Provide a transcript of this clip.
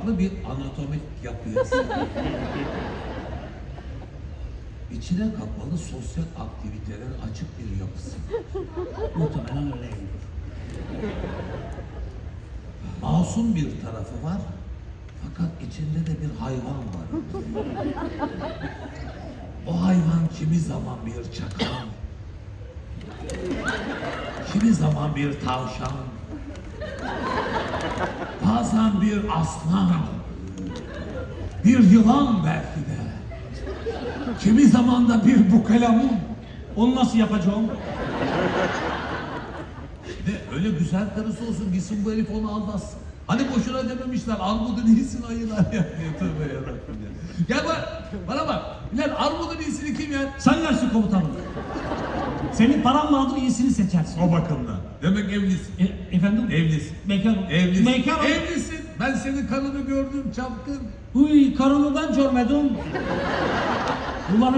farklı bir anatomik sahip. İçine kapalı sosyal aktivitelere açık bir yapısı. Muhtemelen öyleyimdir. Masum bir tarafı var. Fakat içinde de bir hayvan var. O hayvan kimi zaman bir çakal, kimi zaman bir tavşan, bazen bir aslan, bir yılan belki de, kimi zaman da bir bukalemun. Onu nasıl yapacağım? Ve öyle güzel karısı olsun gitsin bu herif onu aldatsın. Hani boşuna dememişler armudun iyisin ayılar ya tövbe yarabbim ya. Gel bak bana bak. Lan armudun iyisini kim yer? Sen yersin komutanım. Senin paran vardır iyisini seçersin. O bakımdan. Demek evlisin. E, efendim? Evlisin. Bekarım. Evlisin. Bekarım. Evlisin. Ben senin karını gördüm çapkın. Uy karımı ben görmedim. Ulan